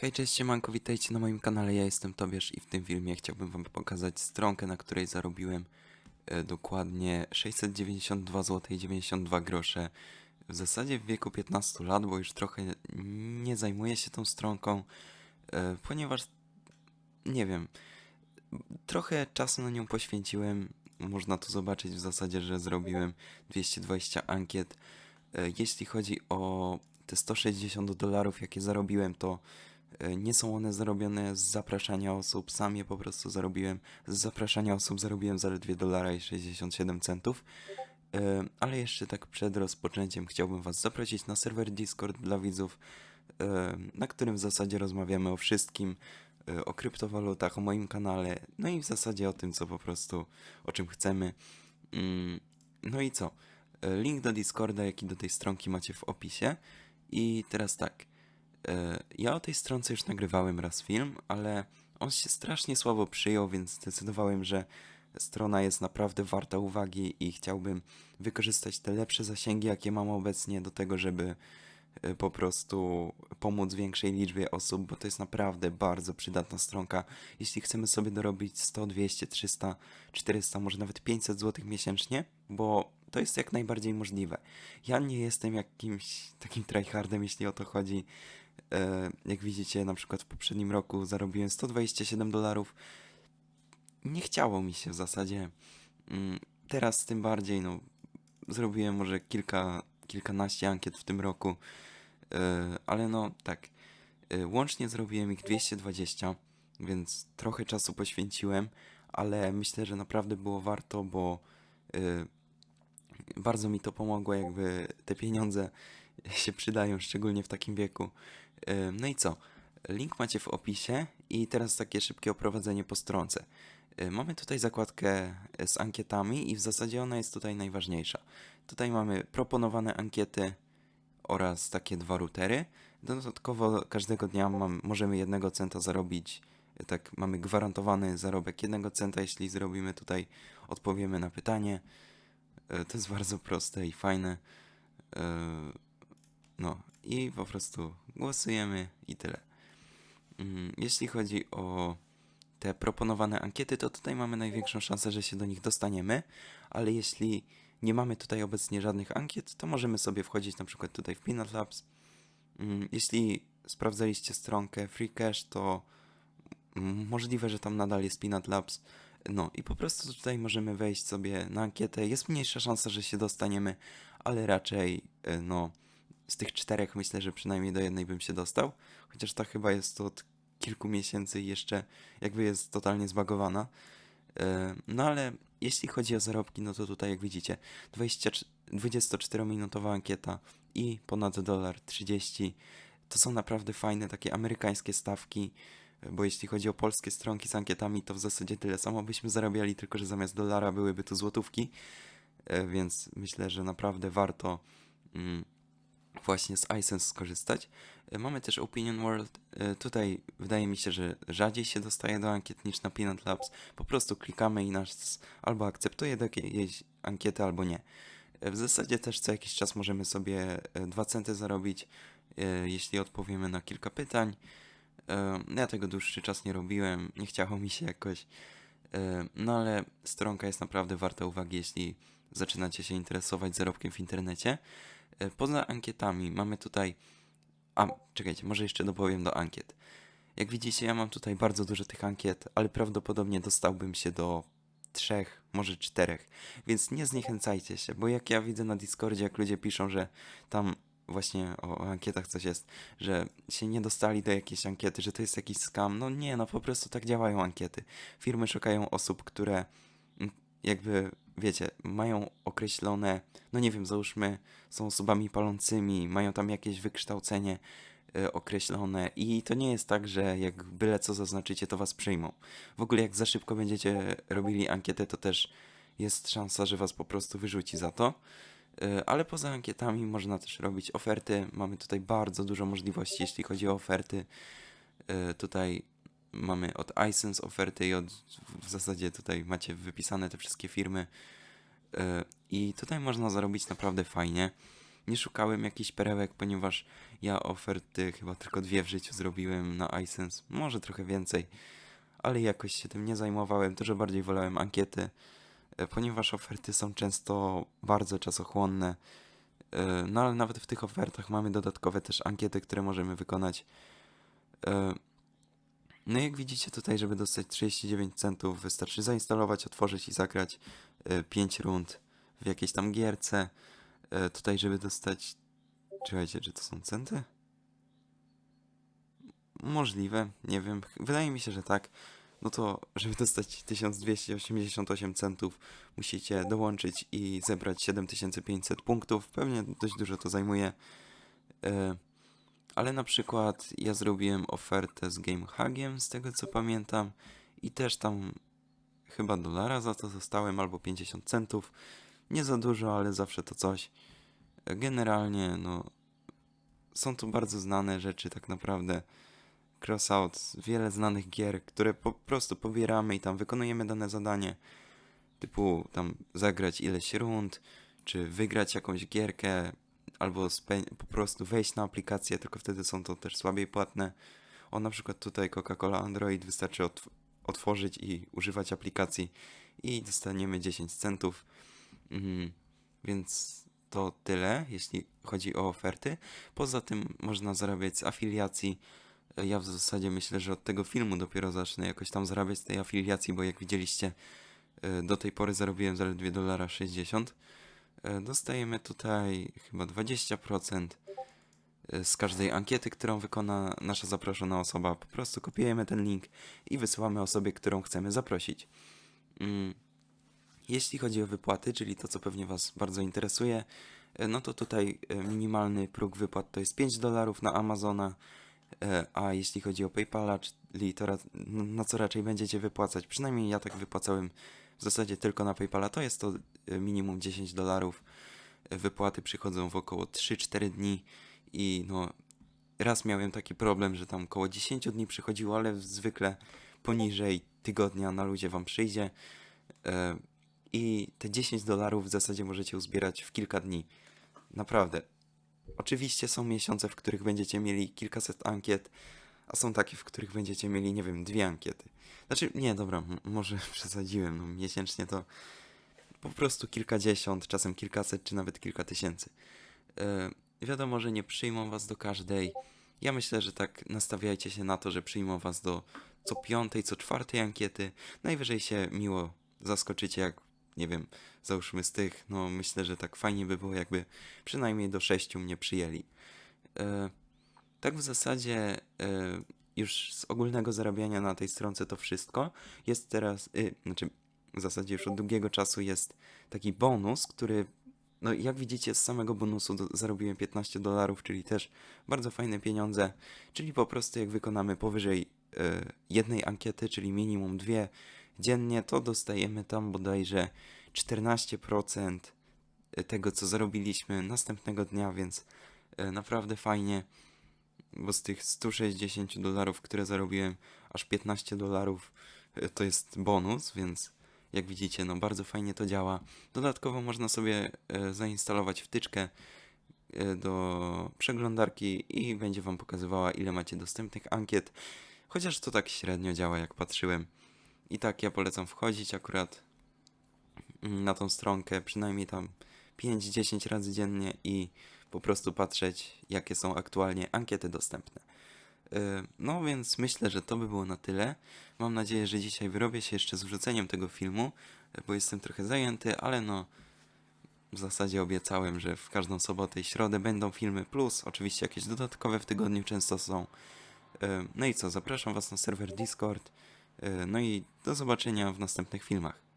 Hej, cześć, siemanko, witajcie na moim kanale, ja jestem Tobiasz i w tym filmie chciałbym wam pokazać stronkę, na której zarobiłem e, dokładnie 692 zł 92 grosze. W zasadzie w wieku 15 lat, bo już trochę nie zajmuję się tą stronką, e, ponieważ nie wiem, trochę czasu na nią poświęciłem. Można tu zobaczyć w zasadzie, że zrobiłem 220 ankiet. E, Jeśli chodzi o te 160 dolarów, jakie zarobiłem, to nie są one zarobione z zapraszania osób, sam je po prostu zarobiłem. Z zapraszania osób zarobiłem zaledwie dolara i 67 centów. E, Ale jeszcze tak przed rozpoczęciem chciałbym Was zaprosić na serwer Discord dla widzów, e, na którym w zasadzie rozmawiamy o wszystkim, e, o kryptowalutach, o moim kanale, no i w zasadzie o tym, co po prostu, o czym chcemy. Mm, No i co? E, Link do Discorda, jak i do tej stronki macie w opisie. I teraz tak. E, Ja o tej stronce już nagrywałem raz film, ale on się strasznie słabo przyjął, więc zdecydowałem, że strona jest naprawdę warta uwagi i chciałbym wykorzystać te lepsze zasięgi, jakie mam obecnie, do tego, żeby e, po prostu pomóc większej liczbie osób, bo to jest naprawdę bardzo przydatna stronka. Jeśli chcemy sobie dorobić 100, 200, 300, 400, może nawet 500 zł miesięcznie, bo to jest jak najbardziej możliwe. Ja nie jestem jakimś takim tryhardem, jeśli o to chodzi. E, Jak widzicie, na przykład w poprzednim roku zarobiłem 127 dolarów. Nie chciało mi się w zasadzie. Mm, Teraz tym bardziej, no, zrobiłem może kilka, kilkanaście ankiet w tym roku, e, ale no tak, e, łącznie zrobiłem ich 220, więc trochę czasu poświęciłem, ale myślę, że naprawdę było warto, bo bardzo mi to pomogło, jakby te pieniądze się przydają, szczególnie w takim wieku. No i co? Link macie w opisie i teraz takie szybkie oprowadzenie po stronce. Mamy tutaj zakładkę e, z ankietami i w zasadzie ona jest tutaj najważniejsza. Tutaj mamy proponowane ankiety oraz takie dwa routery. Dodatkowo każdego dnia mam, możemy jednego centa zarobić. e, Tak, mamy gwarantowany zarobek jednego centa, jeśli zrobimy tutaj, odpowiemy na pytanie. E, To jest bardzo proste i fajne. No i po prostu głosujemy i tyle. Mm, Jeśli chodzi o te proponowane ankiety, to tutaj mamy największą szansę, że się do nich dostaniemy, ale jeśli nie mamy tutaj obecnie żadnych ankiet, to możemy sobie wchodzić na przykład tutaj w Peanut Labs. Mm, Jeśli sprawdzaliście stronkę Free Cash, to możliwe, że tam nadal jest Peanut Labs. No i po prostu tutaj możemy wejść sobie na ankietę. Jest mniejsza szansa, że się dostaniemy, ale raczej e, no z tych czterech myślę, że przynajmniej do jednej bym się dostał. Chociaż ta chyba jest od kilku miesięcy i jeszcze jakby jest totalnie zbagowana. E, No ale jeśli chodzi o zarobki, no to tutaj jak widzicie 20, 24-minutowa ankieta i ponad dolar 30 to są naprawdę fajne takie amerykańskie stawki, e, bo jeśli chodzi o polskie stronki z ankietami, to w zasadzie tyle samo byśmy zarabiali, tylko że zamiast dolara byłyby tu złotówki, E, więc myślę, że naprawdę warto mm, właśnie z iSense skorzystać. E, Mamy też Opinion World. E, Tutaj wydaje mi się, że rzadziej się dostaje do ankiet niż na Peanut Labs. Po prostu klikamy i nas albo akceptuje do jakiejś ankiety, albo nie. E, W zasadzie też co jakiś czas możemy sobie 2 centy zarobić, jeśli odpowiemy na kilka pytań. Ja tego dłuższy czas nie robiłem, nie chciało mi się jakoś. No ale stronka jest naprawdę warta uwagi, jeśli zaczynacie się interesować zarobkiem w internecie. E, Poza ankietami mamy tutaj. A, czekajcie, może jeszcze dopowiem do ankiet. Jak widzicie, ja mam tutaj bardzo dużo tych ankiet, ale prawdopodobnie dostałbym się do trzech, może czterech. Więc nie zniechęcajcie się, bo jak ja widzę na Discordzie, jak ludzie piszą, że tam właśnie o, o ankietach coś jest, że się nie dostali do jakiejś ankiety, że to jest jakiś scam. No nie, no po prostu tak działają ankiety. Firmy szukają osób, które jakby, wiecie, mają określone, no nie wiem, załóżmy, są osobami palącymi, mają tam jakieś wykształcenie e, określone i to nie jest tak, że jak byle co zaznaczycie, to was przyjmą. W ogóle jak za szybko będziecie robili ankietę, to też jest szansa, że was po prostu wyrzuci za to. E, Ale poza ankietami można też robić oferty. Mamy tutaj bardzo dużo możliwości, jeśli chodzi o oferty. E, Tutaj mamy od iSense oferty i od, w zasadzie tutaj macie wypisane te wszystkie firmy. E, I tutaj można zarobić naprawdę fajnie. nie szukałem jakichś perełek, ponieważ ja oferty chyba tylko dwie w życiu zrobiłem na iSense, może trochę więcej, ale jakoś się tym nie zajmowałem, dużo bardziej wolałem ankiety, e, ponieważ oferty są często bardzo czasochłonne. E, No ale nawet w tych ofertach mamy dodatkowe też ankiety, które możemy wykonać. E, No jak widzicie tutaj, żeby dostać 39 centów, wystarczy zainstalować, otworzyć i zagrać 5 rund w jakiejś tam gierce. E, Tutaj, żeby dostać... Czekajcie, czy to są centy? Możliwe, nie wiem. Wydaje mi się, że tak. No to, żeby dostać 1288 centów, musicie dołączyć i zebrać 7500 punktów. Pewnie dość dużo to zajmuje. Ale na przykład ja zrobiłem ofertę z GameHagiem, z tego co pamiętam, i też tam chyba dolara za to dostałem, albo 50 centów. Nie za dużo, ale zawsze to coś. Generalnie, no, są tu bardzo znane rzeczy, tak naprawdę. Crossout, wiele znanych gier, które po prostu pobieramy i tam wykonujemy dane zadanie. Typu tam zagrać ileś rund, czy wygrać jakąś gierkę, albo po prostu wejść na aplikację, tylko wtedy są to też słabiej płatne. O, na przykład tutaj Coca-Cola Android wystarczy otw- otworzyć i używać aplikacji i dostaniemy 10 centów. Mhm. Więc to tyle, jeśli chodzi o oferty. Poza tym można zarabiać z afiliacji. Ja w zasadzie myślę, że od tego filmu dopiero zacznę jakoś tam zarabiać z tej afiliacji, bo jak widzieliście, e, do tej pory zarobiłem zaledwie dolara 60. E, Dostajemy tutaj chyba 20% e, z każdej ankiety, którą wykona nasza zaproszona osoba. Po prostu kopiujemy ten link i wysyłamy osobie, którą chcemy zaprosić. Mm. Jeśli chodzi o wypłaty, czyli to, co pewnie Was bardzo interesuje, e, no to tutaj minimalny próg wypłat to jest 5 dolarów na Amazona, a jeśli chodzi o PayPala, czyli to, na co raczej będziecie wypłacać, przynajmniej ja tak wypłacałem w zasadzie tylko na PayPala, to jest to e, minimum 10 dolarów. E, Wypłaty przychodzą w około 3-4 dni i no raz miałem taki problem, że tam około 10 dni przychodziło, ale zwykle poniżej tygodnia na ludzie Wam przyjdzie. E, i te 10 dolarów w zasadzie możecie uzbierać w kilka dni. Naprawdę. Oczywiście są miesiące, w których będziecie mieli kilkaset ankiet, a są takie, w których będziecie mieli, nie wiem, dwie ankiety. Znaczy, nie, dobra, może przesadziłem. No, miesięcznie to po prostu kilkadziesiąt, czasem kilkaset, czy nawet kilka tysięcy. E, wiadomo, że nie przyjmą was do każdej. Ja myślę, że tak nastawiajcie się na to, że przyjmą was do co piątej, co czwartej ankiety. Najwyżej się miło zaskoczycie, jak nie wiem, załóżmy z tych, no myślę, że tak fajnie by było, jakby przynajmniej do sześciu mnie przyjęli. E, tak w zasadzie e, już z ogólnego zarabiania na tej stronce to wszystko. Jest teraz, y, znaczy w zasadzie już od długiego czasu jest taki bonus, który no jak widzicie z samego bonusu do, zarobiłem 15 dolarów, czyli też bardzo fajne pieniądze, czyli po prostu jak wykonamy powyżej e, jednej ankiety, czyli minimum dwie dziennie, to dostajemy tam bodajże 14% tego, co zarobiliśmy następnego dnia, więc naprawdę fajnie, bo z tych 160 dolarów, które zarobiłem, aż 15 dolarów e, to jest bonus, więc jak widzicie, no bardzo fajnie to działa. Dodatkowo można sobie e, zainstalować wtyczkę e, do przeglądarki i będzie Wam pokazywała, ile macie dostępnych ankiet, chociaż to tak średnio działa, jak patrzyłem. I tak ja polecam wchodzić akurat na tą stronkę, przynajmniej tam 5-10 razy dziennie i po prostu patrzeć, jakie są aktualnie ankiety dostępne. Yy, No więc myślę, że to by było na tyle. Mam nadzieję, że dzisiaj wyrobię się jeszcze z wrzuceniem tego filmu, yy, bo jestem trochę zajęty, ale no w zasadzie obiecałem, że w każdą sobotę i środę będą filmy, plus oczywiście jakieś dodatkowe w tygodniu często są. Yy, No i co, zapraszam Was na serwer Discord. No i do zobaczenia w następnych filmach.